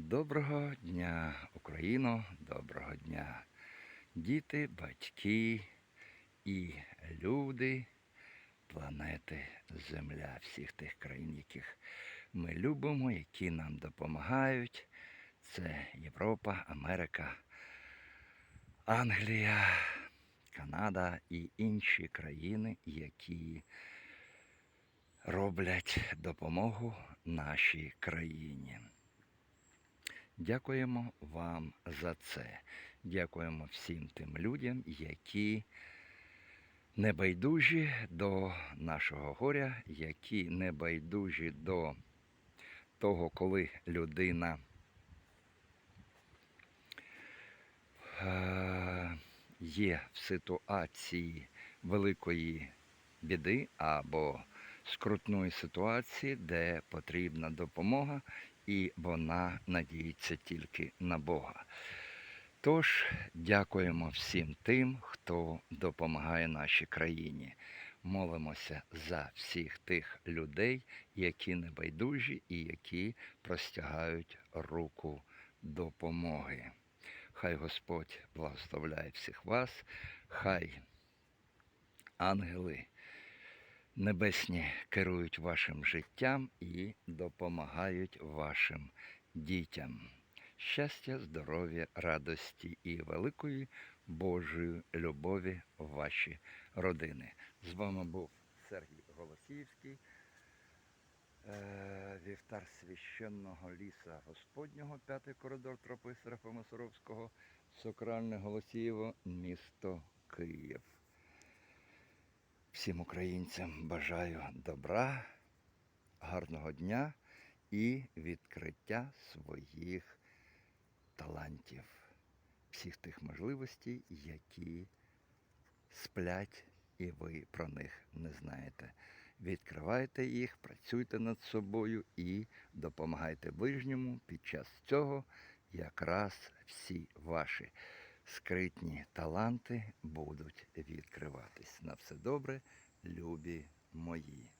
Доброго дня, Україно, доброго дня, діти, батьки і люди планети Земля, всіх тих країн, яких ми любимо, які нам допомагають. Це Європа, Америка, Англія, Канада і інші країни, які роблять допомогу нашій країні. Дякуємо вам за це. Дякуємо всім тим людям, які небайдужі до нашого горя, які небайдужі до того, коли людина е, є в ситуації великої біди або скрутної ситуації, де потрібна допомога, і вона надіється тільки на Бога. Тож дякуємо всім тим, хто допомагає нашій країні. Молимося за всіх тих людей, які небайдужі і які простягають руку допомоги. Хай Господь благословляє всіх вас, хай ангели небесні керують вашим життям і допомагають вашим дітям. Щастя, здоров'я, радості і великої Божої любові в ваші родини. З вами був Сергій Голосіївський, е, вівтар священного ліса Господнього, п'ятий коридор тропи Серафима Суровського, Сокральне Голосієво, місто Київ. Всім українцям бажаю добра, гарного дня і відкриття своїх талантів, всіх тих можливостей, які сплять, і ви про них не знаєте. Відкривайте їх, працюйте над собою і допомагайте ближньому. Під час цього якраз всі ваші скритні таланти будуть відкриватись. На все добре, любі мої.